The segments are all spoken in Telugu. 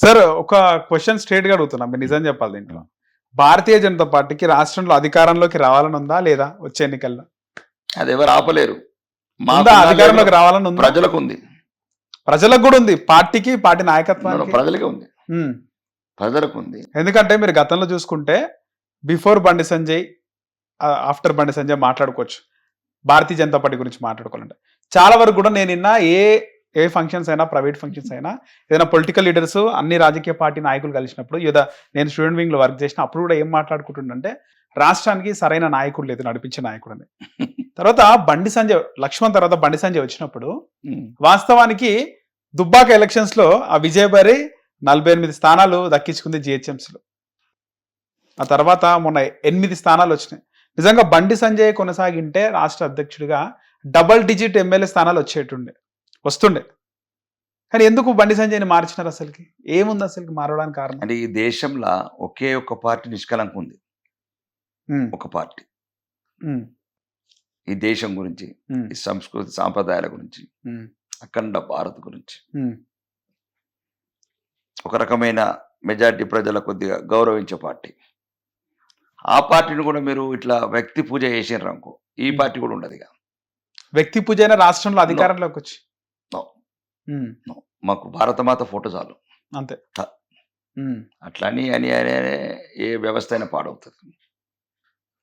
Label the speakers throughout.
Speaker 1: సార్ ఒక క్వశ్చన్ స్ట్రేట్గా అడుగుతున్నా మీరు నిజం చెప్పాలి దీంట్లో. భారతీయ జనతా పార్టీకి రాష్ట్రంలో అధికారంలోకి రావాలని ఉందా లేదా వచ్చే ఎన్నికల్లో?
Speaker 2: అది ఎవరు ఆపలేరు.
Speaker 1: అధికారంలోకి రావాలని ఉందా?
Speaker 2: ప్రజలకు ఉంది.
Speaker 1: ప్రజలకు కూడా ఉంది. పార్టీకి పార్టీ నాయకత్వానికి?
Speaker 2: ప్రజలకే ఉంది. ప్రజలకు ఉంది.
Speaker 1: ఎందుకంటే మీరు గతంలో చూసుకుంటే బిఫోర్ బండి సంజయ్ ఆఫ్టర్ బండి సంజయ్ మాట్లాడుకోవచ్చు. భారతీయ జనతా పార్టీ గురించి మాట్లాడుకోవాలంటే. చాలా వరకు కూడా నేను నిన్న ఏ ఏ ఫంక్షన్స్ అయినా ప్రైవేట్ ఫంక్షన్స్ అయినా ఏదైనా పొలిటికల్ లీడర్స్ అన్ని రాజకీయ పార్టీ నాయకులు కలిసినప్పుడు ఏదో నేను స్టూడెంట్ వింగ్లో వర్క్ చేసిన అప్పుడు కూడా ఏం మాట్లాడుకుంటుండంటే రాష్ట్రానికి సరైన నాయకుడు లేదు నడిపించే నాయకుడు అని. తర్వాత బండి సంజయ్ లక్ష్మణ్ తర్వాత బండి సంజయ్ వచ్చినప్పుడు
Speaker 2: ఉమ్.
Speaker 1: వాస్తవానికి దుబ్బాక ఎలక్షన్స్లో ఆ విజయబరి నలభై ఎనిమిది స్థానాలు దక్కించుకుంది జిహెచ్ఎంసీలో ఆ తర్వాత మొన్న ఎనిమిది స్థానాలు వచ్చినాయి. నిజంగా బండి సంజయ్ కొనసాగింటే రాష్ట్ర అధ్యక్షుడిగా డబల్ డిజిట్ ఎమ్మెల్యే స్థానాలు వచ్చేటుండే వస్తుండే. కానీ ఎందుకు బండి సంజయ్ని మార్చినారు అసలుకి? ఏముంది అసలుకి మారడానికి కారణం?
Speaker 2: అంటే ఈ దేశంలో ఒకే ఒక్క పార్టీ నిష్కలంకం ఉంది. ఒక పార్టీ. ఈ దేశం గురించి ఈ సంస్కృతి సాంప్రదాయాల గురించి అఖండ భారత్ గురించి. ఒక రకమైన మెజారిటీ ప్రజల కొద్దిగా గౌరవించే పార్టీ. ఆ పార్టీని కూడా మీరు ఇట్లా వ్యక్తి పూజ చేసినారు అనుకో ఈ. పార్టీ కూడా ఉండదు
Speaker 1: వ్యక్తి పూజ అయిన రాష్ట్రంలో అధికారంలోకి వచ్చి?
Speaker 2: No. మాకు భారతమాత ఫోటో చాలు.
Speaker 1: అంతే.
Speaker 2: హ.
Speaker 1: ఉమ్,
Speaker 2: అట్లా అని అని ఏ వ్యవస్థ అయినా పాడవుతుంది.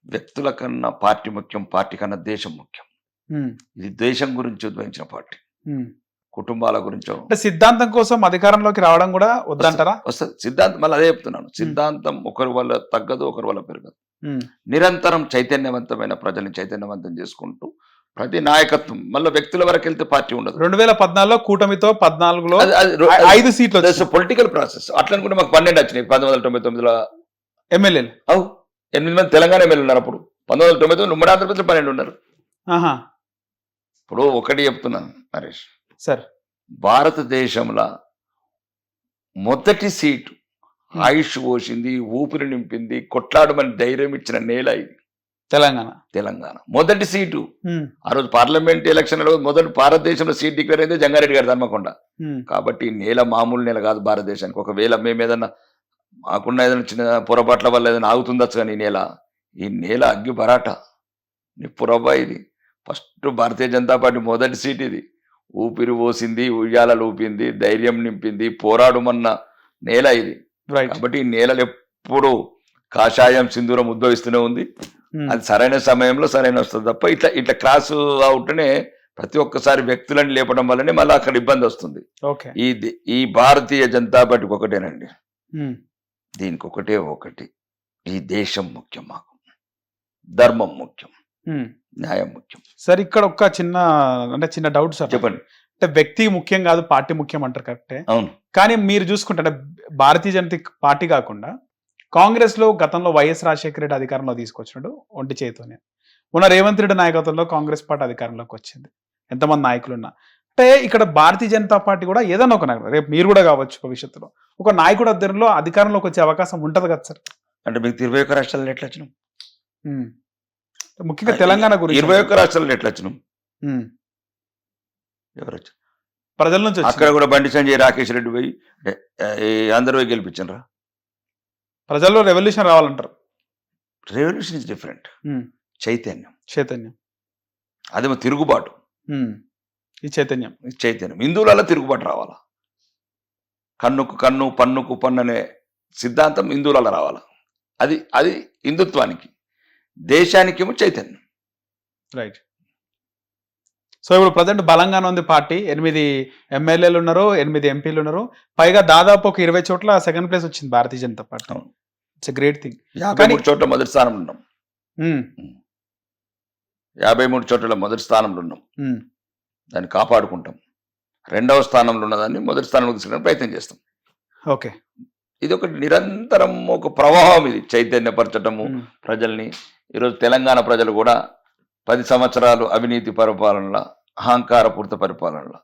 Speaker 2: వ్యక్తుల కన్నా పార్టీ ముఖ్యం పార్టీ కన్నా దేశం ముఖ్యం. ఇది దేశం గురించి ఉద్భవించిన పార్టీ. కుటుంబాల గురించో
Speaker 1: అంటే సిద్ధాంతం కోసం అధికారంలోకి రావడం కూడా వద్దంటారా?
Speaker 2: వస్తుంది. సిద్ధాంతం మళ్ళీ అదే చెప్తున్నాను. సిద్ధాంతం ఒకరి వల్ల తగ్గదు ఒకరి వల్ల పెరగదు. నిరంతరం చైతన్యవంతమైన ప్రజల్ని చైతన్యవంతం చేసుకుంటూ ప్రతి నాయకత్వం. మళ్ళీ వ్యక్తుల వరకు వెళ్తే పార్టీ ఉండదు.
Speaker 1: రెండు వేల పద్నాలుగులో కూటమితో పద్నాలుగులో ఐదు సీట్లు
Speaker 2: పొలిటికల్ ప్రాసెస్ అట్లా అనుకుంటే మాకు పన్నెండు వచ్చినాయి. పంతొమ్మిది వందల తొంభై తొమ్మిదిలో
Speaker 1: ఎమ్మెల్యేలు.
Speaker 2: అవు ఎనిమిది మంది తెలంగాణ ఎమ్మెల్యే ఉన్నారు అప్పుడు. పంతొమ్మిది వందల తొంభై తొమ్మిది ఉమ్మడి ఆంధ్రప్రదేశ్ పన్నెండు ఉన్నారు. ఇప్పుడు ఒకటి చెప్తున్నాను నరేష్.
Speaker 1: సార్.
Speaker 2: భారతదేశంలో మొదటి సీటు ఆయుష్ పోసింది ఊపిరి నింపింది కొట్లాడమని ధైర్యం ఇచ్చిన నేల ఇది.
Speaker 1: తెలంగాణ.
Speaker 2: తెలంగాణ. మొదటి సీటు. ఆ రోజు పార్లమెంట్ ఎలక్షన్ మొదటి భారతదేశంలో సీట్ డిక్లేర్ అయింది జంగారెడ్డి గారు ధర్మకొండ. కాబట్టి ఈ నేల మామూలు నేల కాదు భారతదేశానికి. ఒకవేళ మేము ఏదన్నా మాకున్న ఏదైనా చిన్న పొరపాట్ల వల్ల ఏదైనా ఆగుతుందచ్చు కానీ ఈ నేల? ఈ నేల అగ్గి బరాట. నిప్పురవ్వ ఇది. ఫస్ట్ భారతీయ జనతా పార్టీ మొదటి సీట్ ఇది. ఊపిరి పోసింది ఉయ్యాలలు ఊపింది ధైర్యం నింపింది పోరాడుమన్న నేల ఇది. కాబట్టి ఈ నేలలు ఎప్పుడు కాషాయం సింధూరం ఉద్భవిస్తూనే ఉంది. అది సరైన సమయంలో సరైన వస్తుంది తప్ప ఇట్లా ఇట్లా క్రాస్ అవుతూనే ప్రతి ఒక్కసారి వ్యక్తులను లేపడం వల్లనే మళ్ళీ అక్కడ ఇబ్బంది వస్తుంది.
Speaker 1: ఓకే.
Speaker 2: ఈ ది- ఈ భారతీయ జనతా పార్టీకి ఒకటేనండి.
Speaker 1: ఉమ్,
Speaker 2: దీనికి ఒకటే ఒకటి. ఈ దేశం ముఖ్యం మాకు. ధర్మం ముఖ్యం.
Speaker 1: ఉమ్.
Speaker 2: న్యాయం ముఖ్యం.
Speaker 1: సార్ ఇక్కడ ఒక చిన్న అంటే చిన్న డౌట్ సార్.
Speaker 2: చెప్పండి.
Speaker 1: అంటే వ్యక్తి ముఖ్యం కాదు పార్టీ ముఖ్యం అంటారు కరెక్టే.
Speaker 2: అవును.
Speaker 1: కానీ మీరు చూసుకుంటే భారతీయ జనతా పార్టీ కాకుండా కాంగ్రెస్లో గతంలో వైఎస్ రాజశేఖర రెడ్డి అధికారంలో తీసుకొచ్చినాడు ఒంటి చేతితోనే మొన్న రేవంత్ రెడ్డి నాయకత్వంలో కాంగ్రెస్ పార్టీ అధికారంలోకి వచ్చింది. ఎంతమంది నాయకులు ఉన్నా అంటే ఇక్కడ భారతీయ జనతా పార్టీ కూడా ఏదైనా ఒక నాయకుడు రేపు మీరు కూడా కావచ్చు భవిష్యత్తులో ఒక నాయకుడు అద్దరిలో అధికారంలోకి వచ్చే అవకాశం ఉంటది కదా సార్.
Speaker 2: అంటే మీకు ఇరవై ఒక్క రాష్ట్రాలు ఎట్లా వచ్చినాం.
Speaker 1: ముఖ్యంగా తెలంగాణ గురించి
Speaker 2: ఇరవై ఒక్క రాష్ట్రాలు ఎట్లా వచ్చినాం. ఎవరు
Speaker 1: ప్రజల నుంచి.
Speaker 2: అక్కడ కూడా బండి సంజయ్ రాకేష్ రెడ్డి పోయి అందరూ గెలిపించరా
Speaker 1: ప్రజల్లో రెవల్యూషన్ రావాలంటారు.
Speaker 2: Revolution is different. చైతన్యం.
Speaker 1: చైతన్యం.
Speaker 2: అదేమో తిరుగుబాటు.
Speaker 1: ఉమ్. ఈ చైతన్యం.
Speaker 2: ఈ చైతన్యం. హిందువులలో తిరుగుబాటు రావాలా? కన్నుకు కన్ను పన్నుకు పన్ను అనే సిద్ధాంతం హిందువులలో రావాలా? అది అది హిందుత్వానికి. దేశానికేమో చైతన్యం.
Speaker 1: రైట్ సో ఇప్పుడు ప్రజెంట్ బలంగానే ఉంది పార్టీ. ఎనిమిది ఎమ్మెల్యేలు ఉన్నారు ఎనిమిది ఎంపీలు ఉన్నారు. పైగా దాదాపు ఒక ఇరవై చోట్ల సెకండ్ ప్లేస్ వచ్చింది Bharatiya Janata Party. It's great thing
Speaker 2: యాభై మూడు చోట్ల మొదటి స్థానంలో ఉన్నాం. యాభై మూడు చోట్ల మొదటి స్థానంలో ఉన్నాం. దాన్ని కాపాడుకుంటాం. రెండవ స్థానంలో ఉన్నదాన్ని మొదటి స్థానంలో తీసుకునే ప్రయత్నం చేస్తాం.
Speaker 1: ఓకే.
Speaker 2: ఇది ఒక నిరంతరం ఒక ప్రవాహం ఇది. చైతన్యపరచటము ప్రజల్ని. ఈరోజు తెలంగాణ ప్రజలు కూడా పది సంవత్సరాలు అవినీతి పరిపాలనల అహంకారపూరిత పరిపాలనల.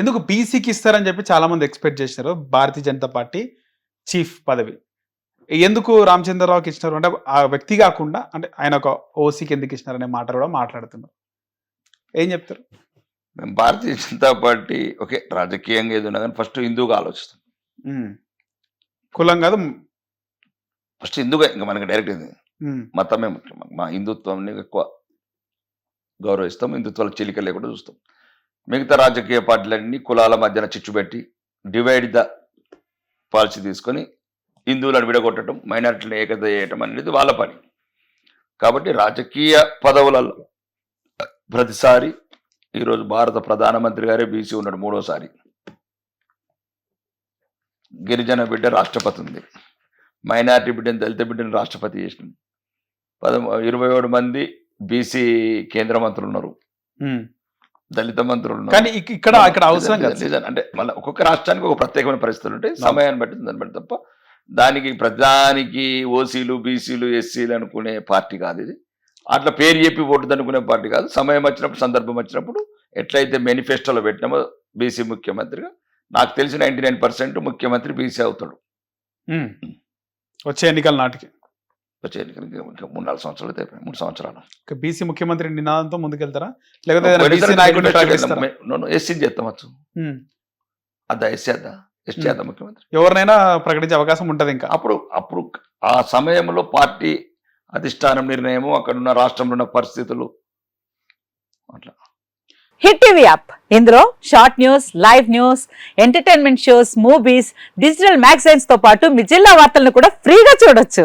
Speaker 1: ఎందుకు బీసీకి ఇస్తారని చెప్పి చాలా మంది ఎక్స్పెక్ట్ చేశారు. భారతీయ జనతా పార్టీ చీఫ్ పదవి. ఎందుకు రామచంద్రరావుకి ఇచ్చినారు? అంటే ఆ వ్యక్తి కాకుండా అంటే ఆయన ఒక ఓసీకి ఎందుకు ఇచ్చినారనే మాట కూడా మాట్లాడుతున్నారు. ఏం చెప్తారు?
Speaker 2: మేము భారతీయ జనతా పార్టీ ఓకే రాజకీయంగా ఏది ఉన్నా కానీ ఫస్ట్ హిందూగా ఆలోచిస్తాం.
Speaker 1: కులం కాదు
Speaker 2: ఫస్ట్ హిందుగా ఇంకా మనకి డైరెక్ట్ మతమే ముఖ్యం. మా హిందుత్వాన్ని ఎక్కువ గౌరవిస్తాం. హిందుత్వాల చీలిక లేకుండా చూస్తాం. మిగతా రాజకీయ పార్టీలన్నీ కులాల మధ్యన చిచ్చు పెట్టి డివైడ్ ద పాలసీ తీసుకొని హిందువులను విడగొట్టడం మైనారిటీలను ఏకత చేయటం అనేది వాళ్ళ పని. కాబట్టి రాజకీయ పదవులలో ప్రతిసారి ఈరోజు భారత ప్రధానమంత్రి గారే బీసీ ఉన్నాడు మూడోసారి. గిరిజన బిడ్డ రాష్ట్రపతి ఉంది. మైనారిటీ బిడ్డని దళిత బిడ్డను రాష్ట్రపతి చేసినాం పదమూ ఇరవై ఏడు మంది బీసీ కేంద్ర మంత్రులు ఉన్నారు. దళిత మంత్రులు ఉన్నారు
Speaker 1: కానీ ఇక్- ఇక్కడ ఇక్కడ అవసరం కదా.
Speaker 2: అంటే మళ్ళీ ఒక్కొక్క రాష్ట్రానికి ఒక ప్రత్యేకమైన పరిస్థితులు ఉంటాయి. సమయాన్ని బట్టి దాన్ని బట్టి తప్ప దానికి ప్రధానికి ఓసీలు బీసీలు ఎస్సీలు అనుకునే పార్టీ కాదు ఇది. అట్లా పేరు చెప్పి ఓటు అనుకునే పార్టీ కాదు. సమయం వచ్చినప్పుడు సందర్భం వచ్చినప్పుడు ఎట్లయితే మేనిఫెస్టోలో పెట్టినామో బీసీ ముఖ్యమంత్రిగా నాకు తెలిసి పర్సెంట్ ముఖ్యమంత్రి బీసీ అవుతాడు.
Speaker 1: వచ్చే ఎన్నికల నాటికి.
Speaker 2: వచ్చే ఎన్నికలకి ఇంకా మూడు నాలుగు సంవత్సరాలు అయితే అయిపోయాయి, మూడు సంవత్సరాలు.
Speaker 1: బీసీ ముఖ్యమంత్రి నినాదంతో ముందుకెళ్తారా? లేకపోతే
Speaker 2: ఎస్సీ చేస్తామచ్చు. అద్దా ఎస్సీ అద్దా? ఎస్టీ. అద్దా ముఖ్యమంత్రి?
Speaker 1: ఎవరినైనా ప్రకటించే అవకాశం ఉంటది ఇంకా.
Speaker 2: అప్పుడు అప్పుడు ఆ సమయంలో పార్టీ అధిష్టానం నిర్ణయము అక్కడ ఉన్న రాష్ట్రంలో ఉన్న పరిస్థితులు అట్లా.
Speaker 3: Hit TV app. ఇందులో short news live news entertainment shows movies digital మ్యాగజైన్స్తో పాటు మీ జిల్లా వార్తలను కూడా ఫ్రీగా చూడొచ్చు.